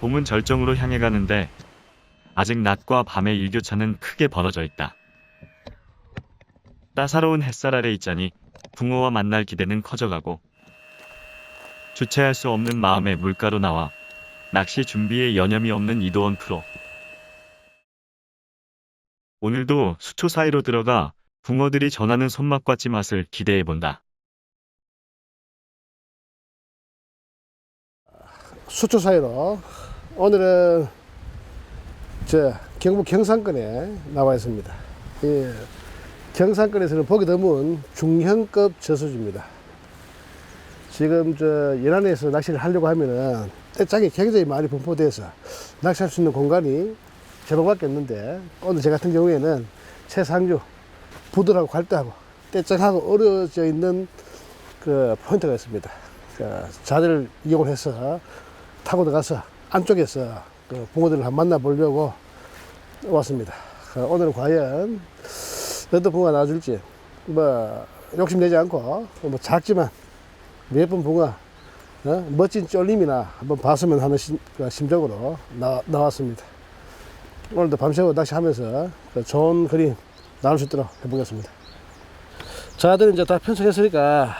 봄은 절정으로 향해 가는데 아직 낮과 밤의 일교차는 크게 벌어져 있다. 따사로운 햇살 아래 있자니 붕어와 만날 기대는 커져가고 주체할 수 없는 마음에 물가로 나와 낚시 준비에 여념이 없는 이도원 프로. 오늘도 수초 사이로 들어가 붕어들이 전하는 손맛과 찌맛을 기대해 본다. 수초 사이로 오늘은 저 경북 경산권에 나와 있습니다. 예, 경산권에서는 보기 드문 중형급 저수지입니다. 지금 저 연안에서 낚시를 하려고 하면은 떼짱이 굉장히 많이 분포돼서 낚시할 수 있는 공간이 제방밖에 없는데 오늘 제 같은 경우에는 최상류 부들하고 갈대하고 떼짱하고 어려져 있는 그 포인트가 있습니다. 그 자리를 이용해서 타고 들어가서 안쪽에서 그 붕어들을 한번 만나보려고 왔습니다. 그 오늘은 과연 어떤 붕어가 나와줄지 뭐 욕심내지 않고 뭐 작지만 예쁜 붕어 어? 멋진 쫄림이나 한번 봤으면 하는 심, 그 심적으로 나, 나왔습니다. 오늘도 밤새워 낚시하면서 그 좋은 그림 나올 수 있도록 해보겠습니다. 자들 이제 다 편성했으니까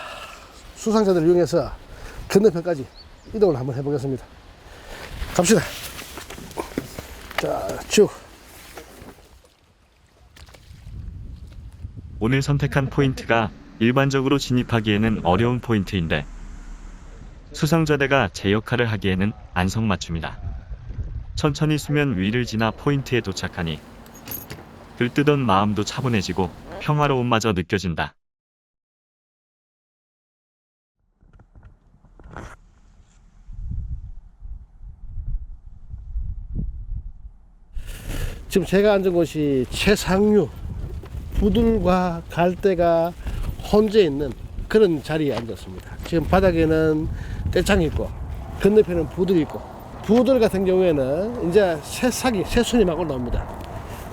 수상자들을 이용해서 건너편까지 이동을 한번 해보겠습니다. 갑시다. 자, 쭉. 오늘 선택한 포인트가 일반적으로 진입하기에는 어려운 포인트인데 수상자대가 제 역할을 하기에는 안성맞춤이다. 천천히 수면 위를 지나 포인트에 도착하니 들뜨던 마음도 차분해지고 평화로움마저 느껴진다. 지금 제가 앉은 곳이 최상류 부들과 갈대가 혼재 있는 그런 자리에 앉았습니다. 지금 바닥에는 떼창이 있고 건너편은 부들이 있고 부들 같은 경우에는 이제 새싹이 새순이 막 올라옵니다.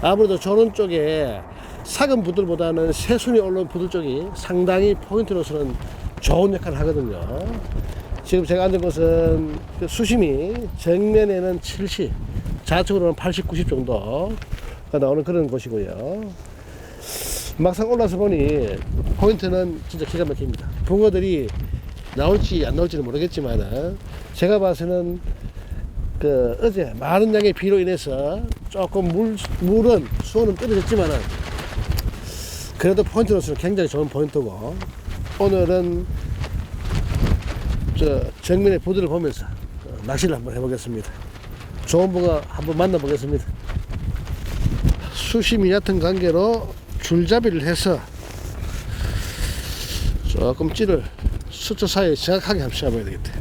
아무래도 저런 쪽에 삭은 부들보다는 새순이 올라온 부들 쪽이 상당히 포인트로서는 좋은 역할을 하거든요. 지금 제가 앉은 곳은 그 수심이 정면에는 70, 좌측으로는 80, 90 정도가 나오는 그런 곳이고요. 막상 올라서 보니 포인트는 진짜 기가 막힙니다. 붕어들이 나올지 안 나올지는 모르겠지만 제가 봐서는 그 어제 많은 양의 비로 인해서 조금 물, 물은 수온은 떨어졌지만은 그래도 포인트로서는 굉장히 좋은 포인트고 오늘은 저 정면의 부두를 보면서 어, 낚시를 한번 해보겠습니다. 좋은 붕어 한번 만나보겠습니다. 수심이 얕은 관계로 줄잡이를 해서 조금 찌를 수초 사이에 정확하게 잡아야 되겠다.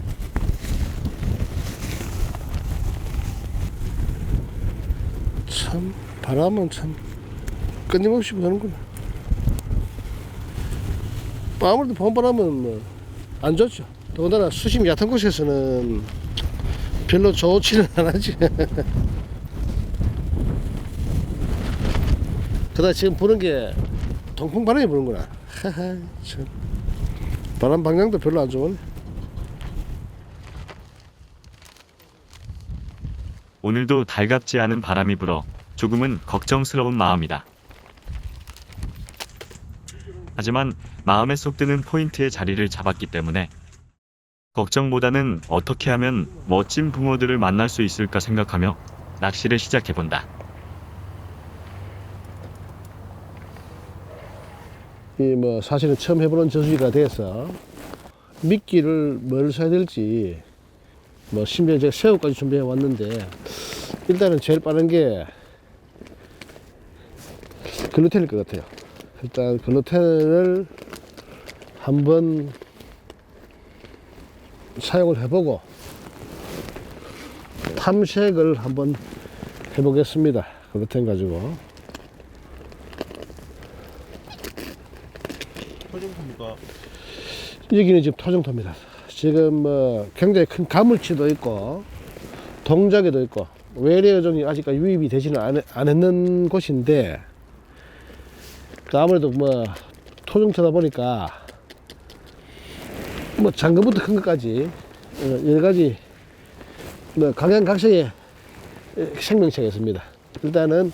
참 바람은 참 끊임없이 부는구나. 아무래도 봄바람은 뭐 안 좋죠. 더군다나 수심이 얕은 곳에서는 별로 좋지는 않아지. 그다 지금 부는 게 동풍 바람이 부는구나. 참. 바람 방향도 별로 안 좋으네. 오늘도 달갑지 않은 바람이 불어 조금은 걱정스러운 마음이다. 하지만 마음에 쏙 드는 포인트의 자리를 잡았기 때문에 걱정보다는 어떻게 하면 멋진 붕어들을 만날 수 있을까 생각하며 낚시를 시작해본다. 이 뭐 사실은 처음 해보는 저수지가 돼서 미끼를 뭘 써야 될지 뭐 심지어 제가 새우까지 준비해 왔는데 일단은 제일 빠른 게 글루텐일 것 같아요. 일단 글루텐을 한번 사용을 해보고 탐색을 한번 해보겠습니다. 글루텐 가지고. 토종입니까? 여기는 지금 토종토입니다. 지금 뭐 굉장히 큰 가물치도 있고 동작에도 있고 외래 어종이 아직까지 유입이 되지는 않, 안 했는 곳인데 그 아무래도 뭐 토종토다 보니까 뭐 장금부터 큰 것까지 어, 여러 가지 뭐 각양각색의 생명체가 있습니다. 일단은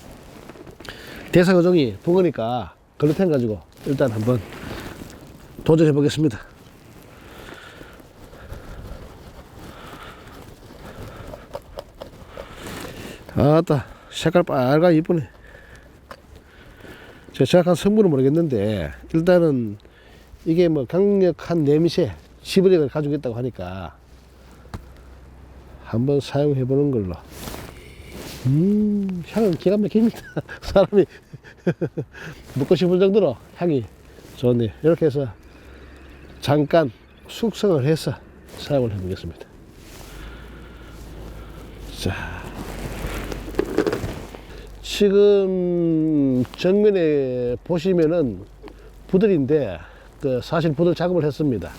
대사거종이 붕어니까 글루텐 가지고 일단 한번 도전해 보겠습니다. 아따 색깔 빨가 이쁘네. 제가 정확한 성분은 모르겠는데 일단은 이게 뭐 강력한 냄새 시브렉을 가지고 있다고 하니까 한번 사용해 보는 걸로. 음, 향은 기가 막힙니다. 사람이 먹고 싶을 정도로 향이 좋네요. 이렇게 해서 잠깐 숙성을 해서 사용을 해 보겠습니다. 자. 지금 정면에 보시면은 부들인데 그 사실 부들 작업을 했습니다.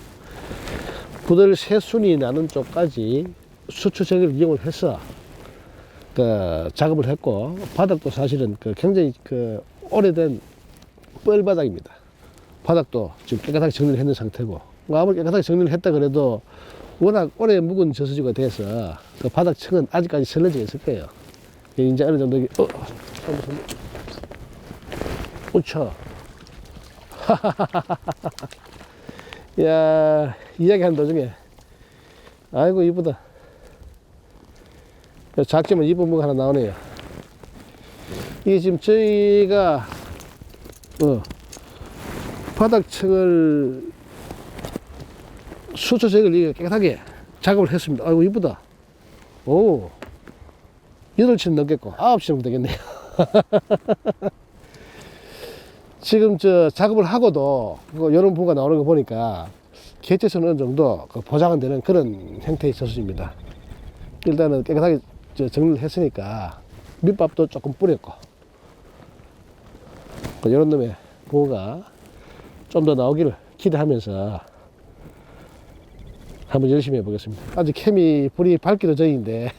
부들 새순이 나는 쪽까지 수초제를 이용을 해서 그 작업을 했고 바닥도 사실은 그 굉장히 그 오래된 뻘 바닥입니다. 바닥도 지금 깨끗하게 정리를 했는 상태고 뭐 아무리 깨끗하게 정리를 했다 그래도 워낙 오래 묵은 저수지가 돼서 그 바닥층은 아직까지 설레져 있을 거예요. 이제 어느 정도 어 우쳐 야 이야기하는 도중에. 아이고 이쁘다. 작지만 이쁜 뭐가 하나 나오네요. 이게 지금 저희가 어 바닥층을 수초색을 깨끗하게 작업을 했습니다. 아이고 이쁘다. 오 여덟 치는 넘겠고 아홉 치는 되겠네요. 지금 저 작업을 하고도 이런 부가 나오는 거 보니까 개체수는 어느 정도 그 보장은 되는 그런 형태의 저수입니다. 일단은 깨끗하게 저 정리를 했으니까 밑밥도 조금 뿌렸고 이런 놈의 부가 좀 더 나오기를 기대하면서 한번 열심히 해보겠습니다. 아직 케미 불이 밝기도 전인데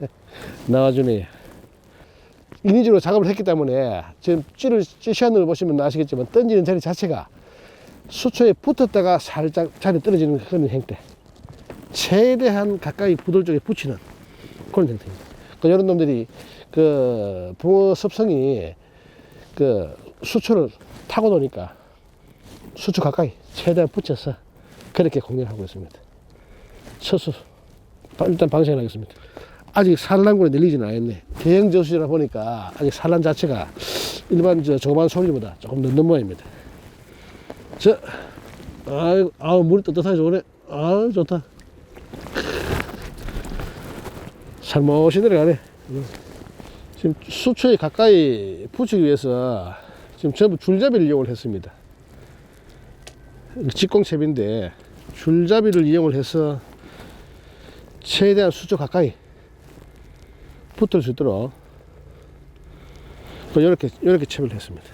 나와주네 요. 인위적으로 작업을 했기 때문에 지금 찌를 찌시안을 보시면 아시겠지만 던지는 자리 자체가 수초에 붙었다가 살짝 자리 떨어지는 그런 형태. 최대한 가까이 부들 쪽에 붙이는 그런 형태입니다. 그 이런 놈들이 그 붕어 습성이 그 수초를 타고 노니까 수초 가까이 최대한 붙여서 그렇게 공략하고 있습니다. 서수 일단 방생을 하겠습니다. 아직 산란군에 늘리지는 않았네. 대형 저수지라 보니까 아직 산란 자체가 일반 저 조그만 소리보다 조금 늦는 모양입니다. 저, 아유, 아우 물이 뜨뜻하게 좋네. 아유 좋다. 살못이 내려가네. 지금 수초에 가까이 붙이기 위해서 지금 전부 줄잡이를 이용을 했습니다. 직공채비인데 줄잡이를 이용을 해서 최대한 수초 가까이 붙을 수 있도록 이렇게 이렇게 채비를 했습니다.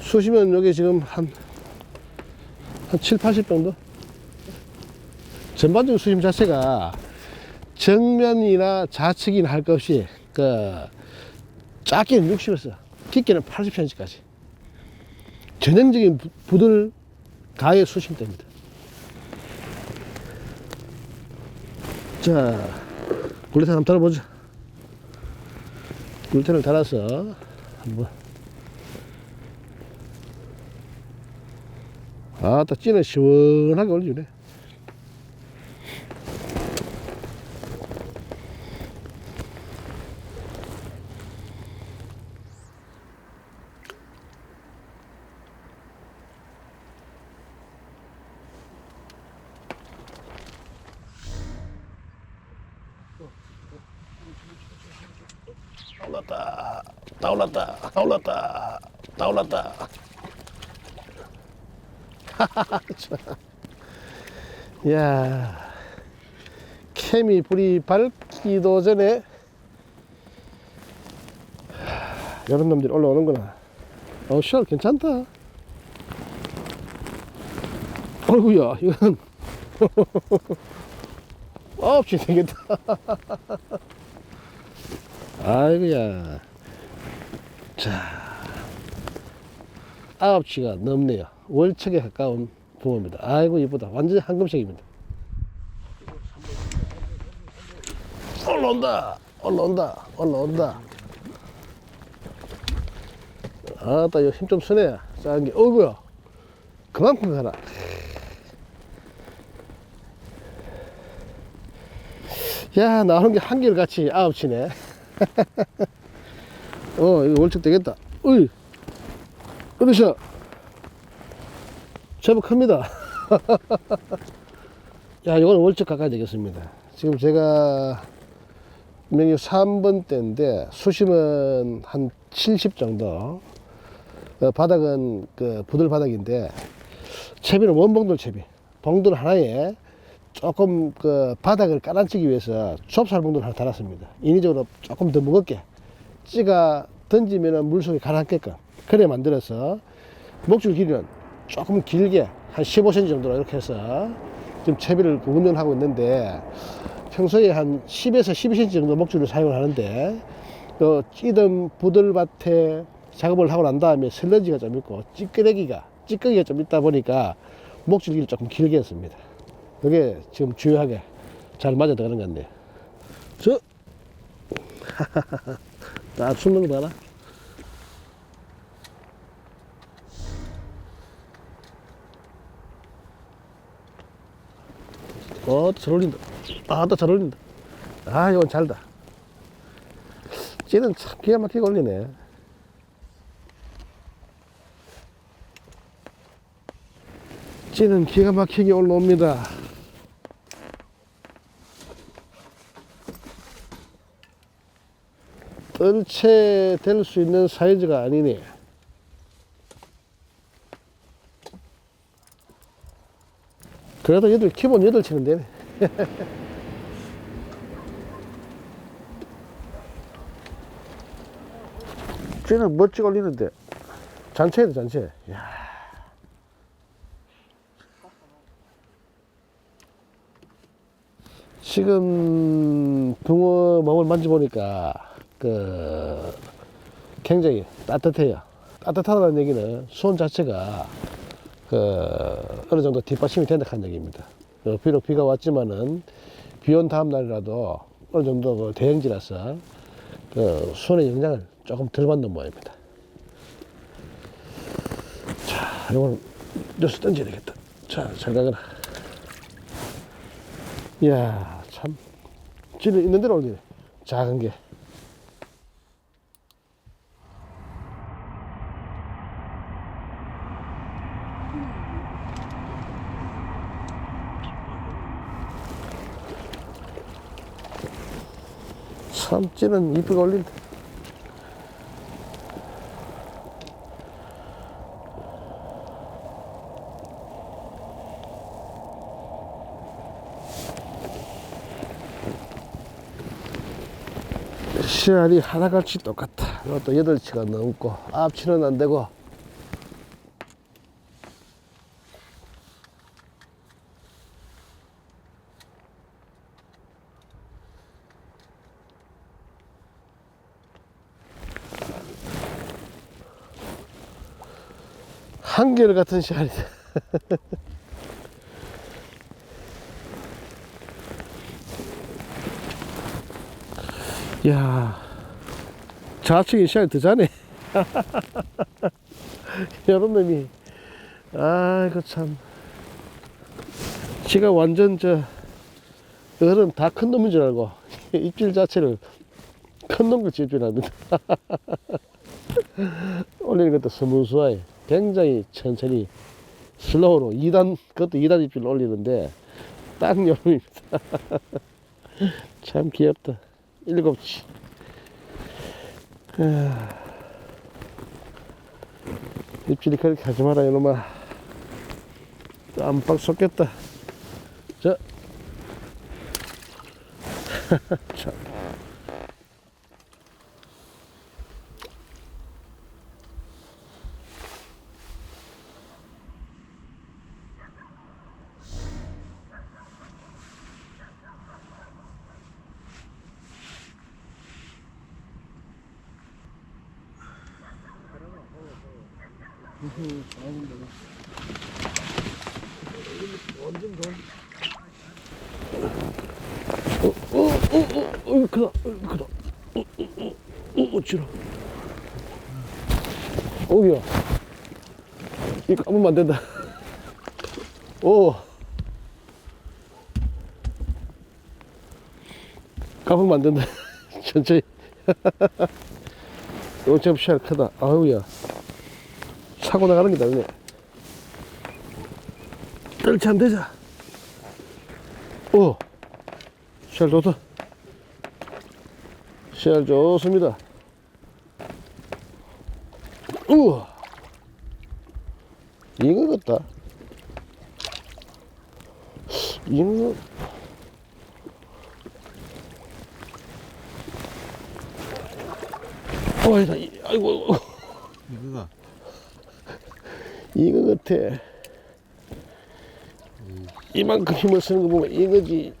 수시면 여기 지금 한, 한 7, 80 정도? 전반적인 수심 자체가 정면이나 좌측이나 할 것 없이 그 작게는 60에서 깊게는 80cm까지 전형적인 부- 부들 가의 수심대입니다. 자, 글루텐 한번 달아보자. 글루텐을 달아서 한번. 아, 딱 찌는 시원하게 올려주네. 올랐다. 다 올랐다. 다 올랐다. 다 올랐다. 야 케미 불이 밝기도 전에 하, 이런 놈들이 올라오는구나. 어, 씨, 괜찮다. 어이구야, 이건 없이 되겠다. 아이고야. 자, 아홉치가 넘네요. 월척에 가까운 붕어입니다. 아이고, 이쁘다. 완전히 황금색입니다. 올라온다 올라온다 올라온다 아따 이거 힘 좀 쓰네 작은 게 어구야 그만큼 가라 야 나오는 게 한결같이 아홉 치네 어 이거 월척 되겠다. 어이. 어디서 제법 큽니다. 야 이거는 월척 가까이 되겠습니다. 지금 제가 명이 3번 대인데 수심은 한 70 정도. 어, 바닥은 그 부들 바닥인데 채비는 원봉돌 채비. 봉돌 하나에 조금 그 바닥을 깔아치기 위해서 좁쌀 봉돌 하나 달았습니다. 인위적으로 조금 더 무겁게 찌가 던지면 물속에 가라앉게끔 그래 만들어서 목줄 길이는 조금 길게 한 15cm 정도로 이렇게 해서 지금 채비를 운전하고 있는데 평소에 한 10에서 12cm 정도 목줄을 사용을 하는데 그 찌든 부들밭에 작업을 하고 난 다음에 슬러지가 좀 있고 찌끄레기가 찌꺼기가 좀 있다 보니까 목줄 길이 조금 길게 했습니다. 그게 지금 주요하게 잘 맞아 들어가는 건데 저 딱 숨는 거 봐라. 어, 잘 어울린다. 아, 또잘 어울린다. 아, 이건 잘다. 쟤는 참 기가 막히게 올리네. 쟤는 기가 막히게 올라옵니다. 뜰채 될 수 있는 사이즈가 아니네. 그래도 얘들 기본 여덟 치는 되네. 쟤는 멋지게 올리는데 잔체다 잔체. 야. 지금 붕어 몸을 만져보니까 그 굉장히 따뜻해요. 따뜻하다는 얘기는 수온 자체가 그 어느 정도 뒷받침이 된다는 얘기입니다. 어, 비록 비가 왔지만은 비 온 다음 날이라도 어느 정도 그 대형지라서 그 수온의 영향을 조금 덜 받는 모양입니다. 자, 이건 여기서 던져야 되겠다. 자, 잘 가거라. 이야, 참. 지는 있는 대로 올리네. 작은 게. 참, 찌는 이쁘게 올린다. 씨알이 하나같이 똑같아. 이것도 여덟 치가 넘고 앞치는 안 되고. 한결 같은 씨알이다. 야 좌측이 시간이 더 자네. 여런 놈이. 아이고, 참. 지가 완전 저, 어른 다큰 놈인 줄 알고, 입질 자체를 큰 집줄 합니다. 올리는 것도 스무스하게, 굉장히 천천히, 슬로우로 2단, 그것도 2단 입질 올리는데, 딱 여름입니다. 참 귀엽다. 일곱치. 아. 입질이 그렇게 하지 마라, 이놈아. 깜빡 속겠다. 자. 참. 어, 어, 어, 어, 크다 어, 크다 어, 어, 어, 어, 어찌로 오야 이거 까보면 안 된다 오 까보면 안 된다 천천히 엄청 시야 크다 아우야 사고 나가는 게다 그네. 떨치 안 되자. 오 시야 좋다. 시야 좋습니다. 우와. 이거 같다. 이거 어이다. 이- 아이고. 이거가 이거 같아. 이만큼 힘을 쓰는 거 보면 이거지.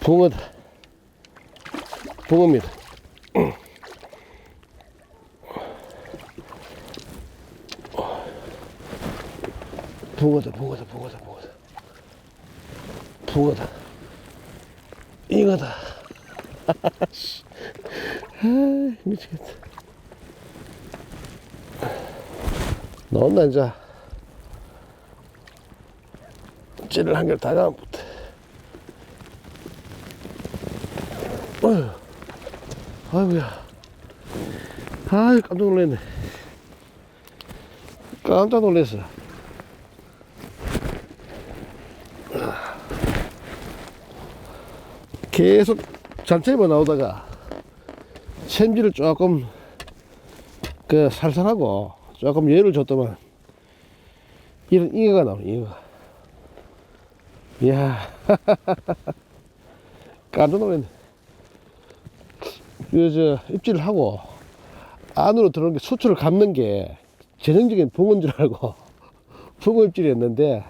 붕어다. 붕어입니다. 붕어다 붕어다 붕어다 붕어다. 붕어다. 이거다 아, 미치겠다. 나온다, 이제. 찌를 한 개를 다 가면 못해. 어휴. 아이고야. 아이, 깜짝 놀랐네. 깜짝 놀랐어. 계속 잔체만 나오다가 챔질을 조금 그 살살하고 조금 예를 줬더만 이런 잉어가 나오네 잉어가. 이야. 깜짝 놀랐네. 그저 입질을 하고 안으로 들어오는 게 수초를 감는 게 전형적인 붕어인 줄 알고 붕어 입질이었는데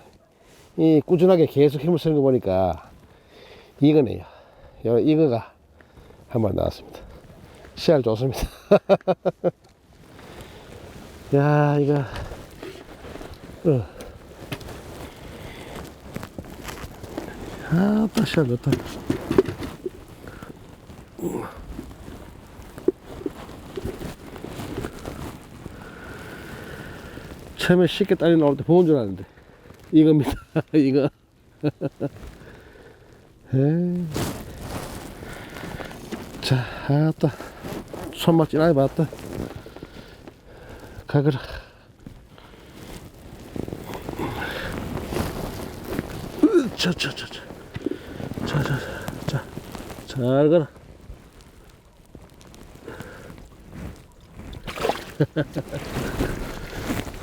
이 꾸준하게 계속 힘을 쓰는 거 보니까 이거네요. 요 이거가 한 번 나왔습니다 씨알 좋습니다. 야, 이거. 어. 아, 또 씨알 좋다. 처음에 쉽게 딸이 나올 때 보온 줄 알았는데. 이겁니다. 이거. 에이. 자, 아따. 손맛 진하게 봤다. 가거라. 으, 저, 저, 저, 저. 자, 자, 자. 자, 잘 가라.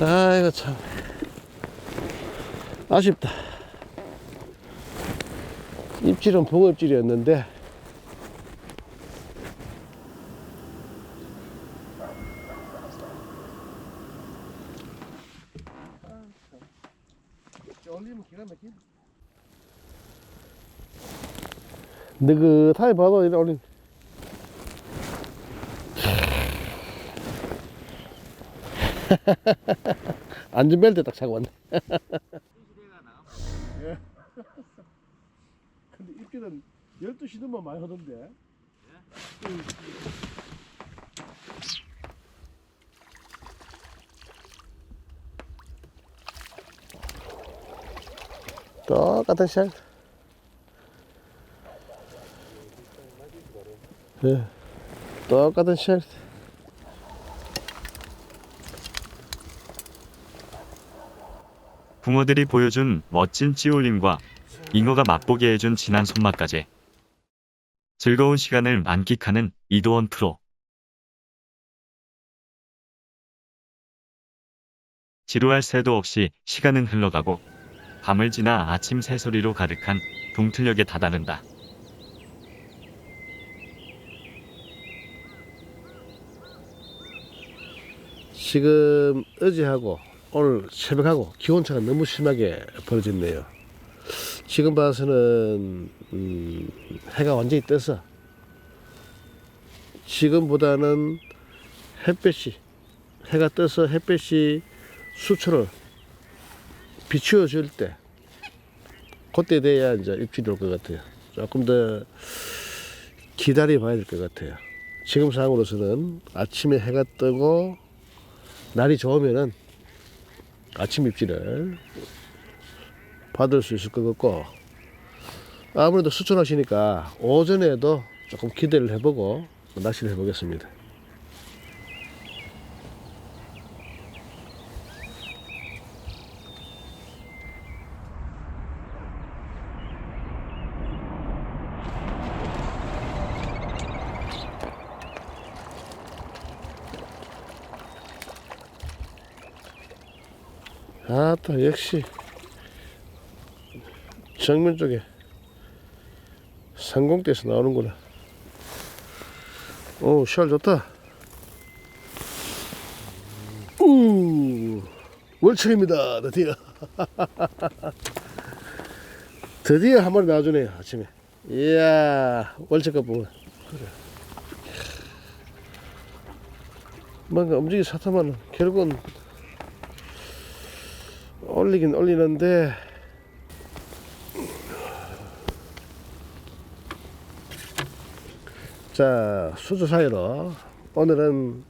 아이고, 참. 아쉽다. 입질은 봉입질이었는데, 올리면 기가 막힌. 느긋하게 봐도 이래 올린. 안전벨트 딱 차고 왔네. 근데 입질은 12시도만 많이 하던데. 똑같은 샷. 예. 똑같은 샷. 붕어들이 보여준 멋진 찌올림과 잉어가 맛보게 해준 진한 손맛까지 즐거운 시간을 만끽하는 이도원 프로. 지루할 새도 없이 시간은 흘러가고 밤을 지나 아침 새소리로 가득한 동틀역에 다다른다. 지금 어제하고 오늘 새벽하고 기온차가 너무 심하게 벌어졌네요. 지금 봐서는 음, 해가 완전히 떠서 지금보다는 햇볕이 해가 떠서 햇볕이 수초를 비추어 줄 때 그때 돼야 이제 입질이 올 것 같아요. 조금 더 기다려 봐야 될 것 같아요. 지금 상황으로서는 아침에 해가 뜨고 날이 좋으면은 아침 입질을 받을 수 있을 것 같고 아무래도 수천하시니까 오전에도 조금 기대를 해보고 낚시를 해보겠습니다. 역시 정면 쪽에 상공대에서 나오는구나. 오 시알 좋다. 우 월척입니다 드디어. 드디어 한 마리 나와주네요 아침에. 이야 월척값 보면 그래. 뭔가 움직이 사타만 결국은 올리긴 올리는데. 자 수주 사이로 오늘은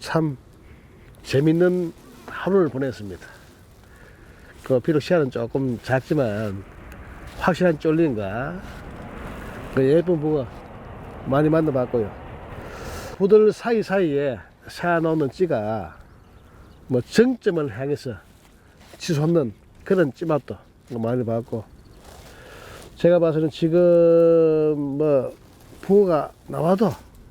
참 재밌는 하루를 보냈습니다. 그 비록 시야는 조금 작지만 확실한 쫄린가 그 예쁜 붕어 많이 만나봤고요. 부들 사이사이에 사놓는 찌가 뭐 정점을 향해서 치솟는 그런 찌맛도 많이 봤고 제가 봐서는 지금 뭐 부어가 나와도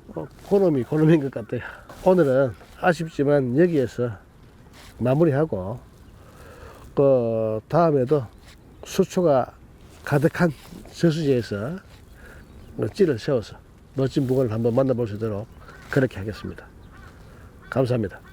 어, 고놈이 고놈인 것 같아요. 오늘은 아쉽지만 여기에서 마무리하고 그 다음에도 수초가 가득한 저수지에서 뭐 찌를 세워서 멋진 부어를 한번 만나볼 수 있도록 그렇게 하겠습니다. 감사합니다